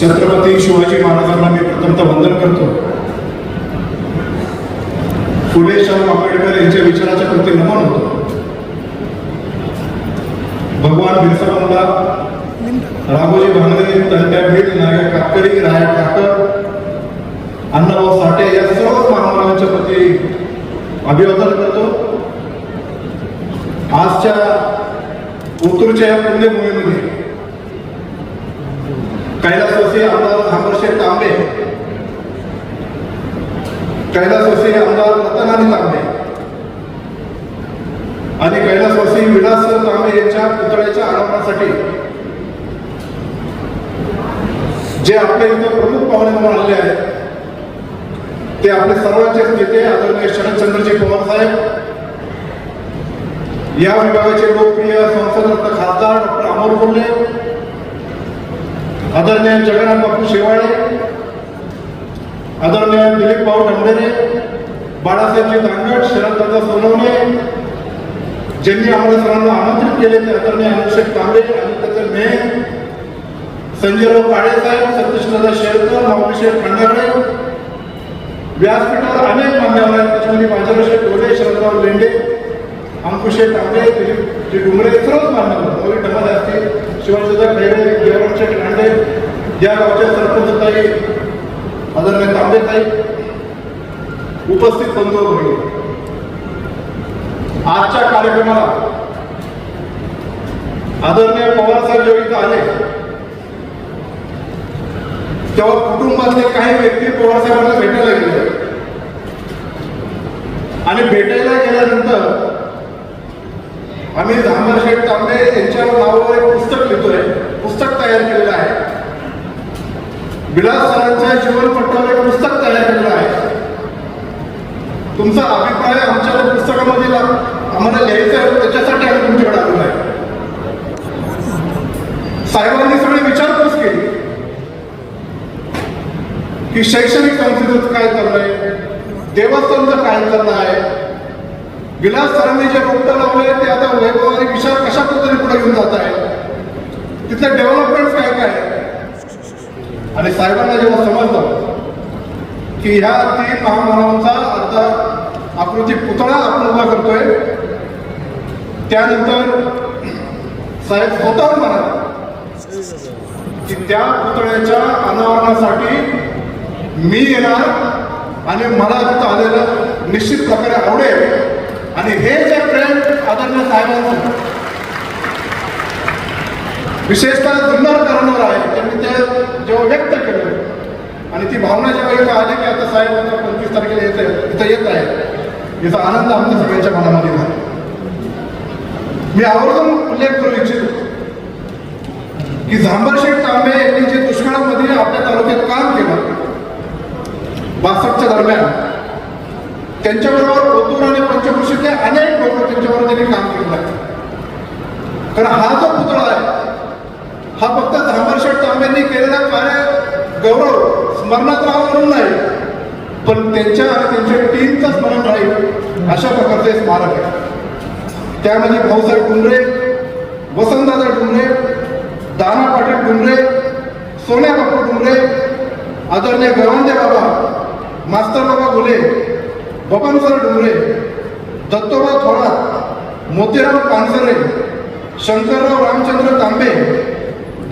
छत्रपती शिवाजी महाराजांना मी प्रथमतः वंदन करतो. फुले शाहू आंबेडकर यांच्या विचाराच्या प्रति नमन होतो. भगवान बिरसा मुंडा राघोजी भांगरे तंट्या भीड नायक कातकरी राया ठाकर अण्णाभाऊ साठे या सर्व महामानवांच्या प्रती अभिवादन करतो. आजच्या ओतूरच्या या पुण्यभूमीमध्ये कैलासवासी आमदार थांबरशेठ तांबे कैलासवासी आमदार रतनानी तांबे आणि कैलासवासी विलास तांबे यांच्या पुतळ्याच्या अनावरणासाठी जे आपले इथं प्रमुख पाहुणे म्हणून आले आहेत ते आपले सर्वांचे नेते आदरणीय शरदचंद्रजी पवार साहेब. या विभागाचे लोकप्रिय संसदरत्न खासदार डॉक्टर अमोल कोल्हे. आदरणीय जगन्नाथ बापू शेवाळे आदरणीय दिलीप भाऊ ढमढेरे बाळासाहेबजी दांगट शरददादा सोनवणे ज्यांनी आम्हाला सर्वांना आमंत्रित केले ते आदरणीय अनुषेक तांबे आणि त्याचे मेन संजयराव काळेसाहेब सतीशदादा शेळकर माऊलीशेठ खंडागळे व्यासपीठावर अनेक मान्यवर आहेत. त्याच्यामध्ये माझ्याविषयी डोले शरदराव लेंडे अंकुशे तांबे दिलीप जी डुंगरे सर्वच मान्यवर नवी ढमाले असतील शिवाजीदा खैरे देवरामशेठ लांडे या गावच्या सरपंच ताई आदरणीय तांबेताई उपस्थित बंधू भगिनी. आजच्या कार्यक्रमाला आदरणीय पवार साहेब जेव्हा इथं आले तेव्हा कुटुंबातले काही व्यक्ती पवार साहेबांना भेटायला गेले. आणि भेटायला गेल्यानंतर आम्ही धामरशेठ तांबे यांच्या नावावर एक पुस्तक लिहितोय. पुस्तक तयार केलेलं आहे. विलास सरांच्या जीवनपटावर एक पुस्तक तयार केलेलं आहे. तुमचा अभिप्राय आमच्या पुस्तकामध्ये आम्हाला लिहायचा आहे त्याच्यासाठी आम्ही तुमच्याकडे आलो आहे. साहेबांनी सगळे विचारपूस केली. की शैक्षणिक संस्थेचं काय चाललंय? देवस्थानचं काय चाललं आहे? विलास सरांनी जे रोपटं लावले ते आता वैभवाने विचार कशा पद्धतीने पुढे घेऊन जात आहे? तिथलं डेव्हलपमेंट काय काय? आणि साहेबांना जेव्हा समजलं की ह्या तीन महामानवांचा आता आकृती पुतळा आपण उभा करतोय त्यानंतर साहेब स्वतः म्हणाले की त्या पुतळ्याच्या अनावरणासाठी मी येणार आणि मला तिथं आलेलं निश्चित प्रकारे आवडेल. आणि हे जे प्रेम आदरणीय साहेबांचं विशेषतः जुन्नर करणार आहे. त्यांनी ते जेव्हा व्यक्त केलं आणि ती भावना जेव्हा इथं आली की आता साहेब आता पंचवीस तारखेला येत आहे इथं येत आहे याचा आनंद आमच्या सगळ्यांच्या मनामध्ये झाला. मी आवर्जून उल्लेख करू इच्छितो की झांबरशेठ तांबे यांनी जे दुष्काळामध्ये आपल्या तालुक्यात काम केलं बासष्टच्या दरम्यान त्यांच्याबरोबर ओतूर आणि पंचकृषीतले अनेक लोक त्यांच्याबरोबर त्यांनी काम केलं. कारण हा जो पुतळा आहे हा फक्त झांबरशेठ तांबेंनी केलेला कार्य गौरव स्मरणात राहावा म्हणून नाही. पण त्यांच्या आणि त्यांच्या टीमचं स्मरण राहील अशा प्रकारचे स्मारक आहे. त्यामध्ये भाऊसाहेब डुंगरे वसंतदादा डुंगरे दाना पाटील डुंगरे सोन्या बापू डुंगरे आदरणीय गवांदे बाबा मास्तर बाबा घुले बबनसर डुंगरे दत्तोबा थोरात मोतीराव पानसरे शंकरराव रामचंद्र तांबे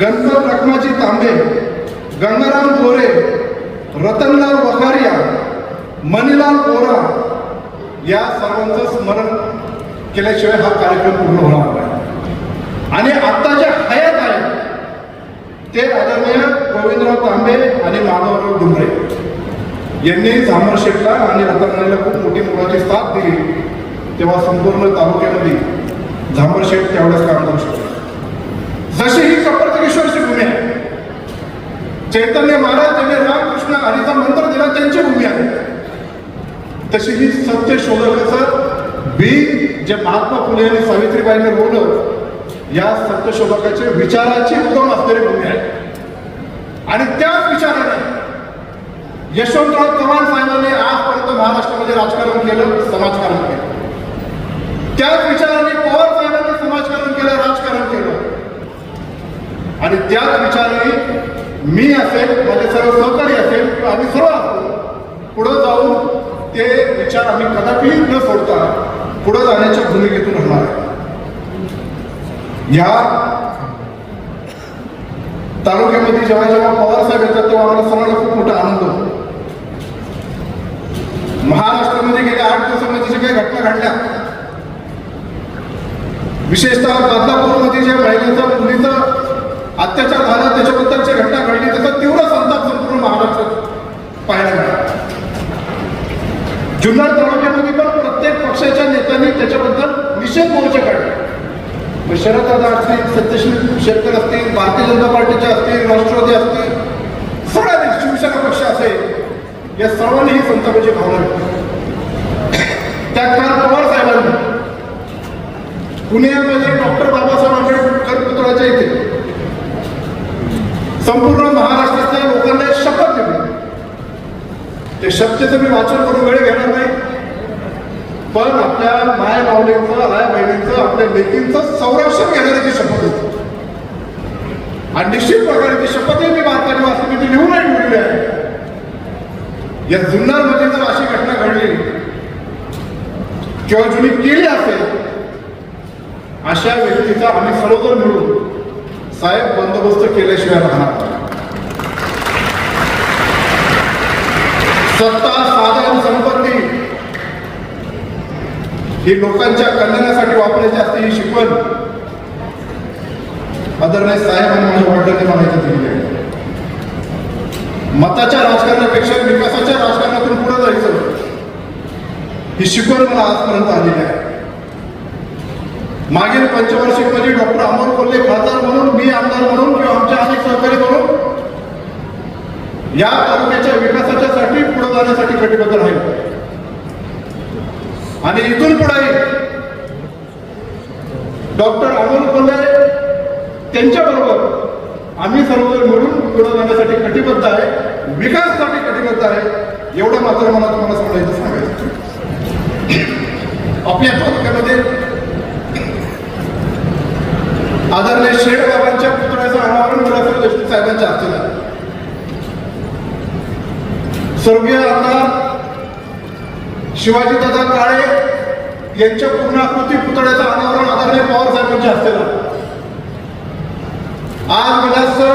गणपत रखमाजी तांबे गंगाराम गोरे रतनलाल वखारिया मणिलाल बोरा या सर्वांचं स्मरण केल्याशिवाय हा कार्यक्रम पूर्ण होणार नाही. आणि आता जे हयात आहे ते आदरणीय गोविंदराव तांबे आणि माधवराव डुंगरे यांनी झामरशेठला आणि रतनलालला खूप मोठी मोलाची साथ दिली. तेव्हा संपूर्ण तालुक्यामध्ये झामरशेठ तेवढंच काम करू शकतो जशी ही कपरतेश्वरची भूमी आहे. चैतन्य महाराज ज्यांनी रामकृष्ण हरीचा मंत्र दिला त्यांची भूमी आहे. तशी ही सत्य शोधकाचं बी जे महात्मा फुले आणि सावित्रीबाईंनी रोवलं या सत्य शोधकाचे विचाराची उगम असलेली भूमी आहे. आणि त्याच विचाराने यशवंतराव चव्हाण साहेबांनी आजपर्यंत महाराष्ट्रामध्ये राजकारण केलं समाजकारण केलं. त्याच विचाराने पवार साहेबांनी समाजकारण केलं त्याच विचाराने मी असेल माझे सर्व सहकारी असेल आम्ही सर्व असतो. पुढं जाऊन ते विचार आम्ही कदापि न सोडता पुढं जाण्याच्या भूमिकेतून राहणार आहे. या तालुक्यामध्ये जेव्हा जेव्हा पवार साहेब येतात तेव्हा आम्हाला सर्वांना खूप मोठा आनंद होतो. महाराष्ट्रामध्ये गेल्या आठ दिवसामध्ये जे काही घटना घडल्या विशेषतः बदलापूरमध्ये जे महिलेचा मुलीचा अत्याचार झाला त्याच्याबद्दलची घटना घडली त्याचा तीव्र संताप संपूर्ण महाराष्ट्रात पाहायला मिळाला. जुन्नर तालुक्यामध्ये पण प्रत्येक पक्षाच्या नेत्यांनी त्याच्याबद्दल निषेध मोर्चे काढले. मग शरददादा असतील सत्यशील शेतकर असतील भारतीय जनता पार्टीचे असतील राष्ट्रवादी असतील सगळ्या शिवसेना पक्ष असेल या सर्वांनी ही संतापाची भावना त्यात काल पवार साहेबांनी पुण्यामध्ये डॉक्टर बाबासाहेब आंबेडकर पुतळ्याच्या इथे संपूर्ण महाराष्ट्रातल्या लोकांना शपथ दिली ते शपथेचं मी वाचन करून वेळ घेणार नाही. पण आपल्या माय माऊलींचं आया बहिणींचं आपल्या लेकींचं संरक्षण घेण्याची शपथ होती आणि निश्चित प्रकारे शपथ शपथही मी भारताने वाचली मी ती नाही ठेवलेली आहे. या जुन्नरमध्ये जर अशी घटना घडली किंवा जुनी केली असेल अशा व्यक्तीचा आम्ही सर्वजण मिळून बंदोबस्त केल्याशिवाय राहणार सत्ता साधन संपत्ती ही लोकांच्या कल्याणासाठी वापरायची असते ही शिकवण आदरणीय साहेबांनी माझ्या वडिलांनी मला इथे दिली आहे. मताच्या राजकारणापेक्षा विकासाच्या राजकारणातून पुढे जायचं ही शिकवण मला आजपर्यंत आलेली आहे. मागील पंचवार्षिकमध्ये डॉक्टर अमोल कोल्हे खासदार म्हणून मी आमदार म्हणून किंवा आमच्या अनेक सहकारी म्हणून या तालुक्याच्या विकासाच्या साठी पुढे जाण्यासाठी कटिबद्ध राहील. आणि इथून पुढे डॉक्टर अमोल कोल्हे त्यांच्याबरोबर आम्ही सर्वजण मिळून पुढे जाण्यासाठी कटिबद्ध आहे विकासासाठी कटिबद्ध आहे एवढं मात्र मला तुम्हाला सांगायचं सांगायचं आपल्या तालुक्यामध्ये आदरणीय शेठ बाबांच्या पुतळ्याचं अनावरण मुलाखत देशमुख साहेबांच्या हस्ते झालं. स्वर्गीय आमदार शिवाजीदादा काळे यांच्या पूर्णाकृती पुतळ्याचं अनावरण आदरणीय पवार साहेबांच्या हस्ते झालं. आज विलाससर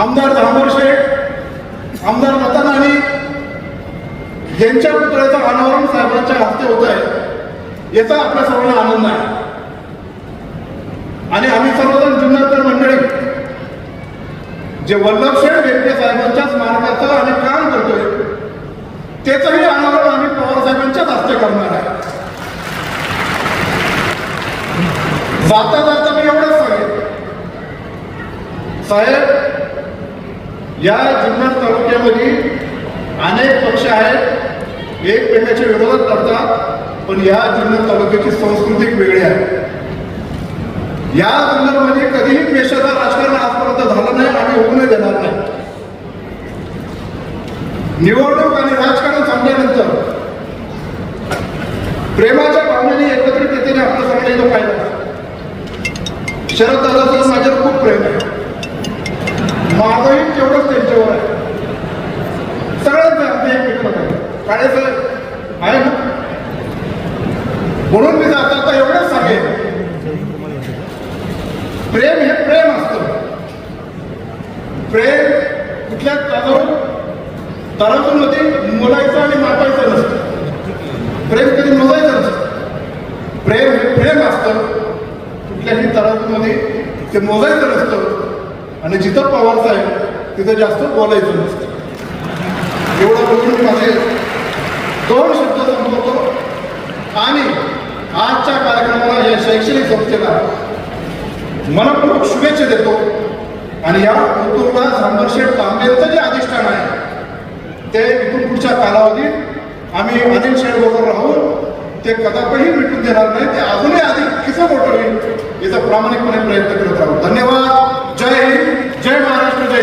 आमदार धामोर शेठ आमदार मतानानी यांच्या पुतळ्याचं अनावरण साहेबांच्या हस्ते होत आहे याचा आपल्या सर्वांना आनंद आहे आणि आम्ही सर्वजण जुन्नरकर मंडळी जे वल्लभशेठ व्यक्ती साहेबांच्या स्मारकाचं आम्ही काम करतोय त्याचंही अनावरण आम्ही पवार साहेबांच्याच हस्ते करणार आहे. जाता जाता मी एवढंच सांगेन. साहेब या जुन्नर तालुक्यामध्ये अनेक पक्ष आहेत एकमेकाच्या विरोधात करतात पण या जुन्नर तालुक्याची संस्कृती वेगळी आहे. या संदर्भाने कधीही पेशाचं राजकारण आजपर्यंत झालं नाही आणि होऊ देणार नाही. निवडणूक आणि राजकारण संपल्यानंतर प्रेमाच्या भावनेने एकत्रित येतेने आपलं सगळं इथं पाहिलं शरद दादाचं माझ्यावर खूप प्रेम आहे. माझंही तेवढंच त्यांच्यावर आहे. सगळ्यांचं आमचं एकमेकांना आहे. काळे आहे ना? म्हणून मी जाता आता एवढंच सांगेन. प्रेम हे प्रेम असतं. प्रेम कुठल्या तराजू तराजूमध्ये मोलायचं आणि मापायचं नसतं. प्रेम कधी मोजायचं नसतं. प्रेम हे प्रेम असतं. कुठल्याही तराजूमध्ये ते मोजायचं नसतं. आणि जिथं पवारचं आहे तिथं जास्त बोलायचं नसतं. एवढं बोलून माझे दोन शब्द संपवतो. आणि आजच्या कार्यक्रमाला या शैक्षणिक संस्थेला मनपूर्वक शुभेच्छा देतो. आणि या ओतूरला झांबरशेठ तांबेचं जे अधिष्ठान आहे. ते इथून पुढच्या कालावधीत आम्ही अनिल शेडबरोबर राहून ते कदापही मिटून देणार नाही. ते अजूनही अधिक किसं मोठं होईल याचा प्रामाणिकपणे प्रयत्न करत राहू. धन्यवाद. जय जय महाराष्ट्रा.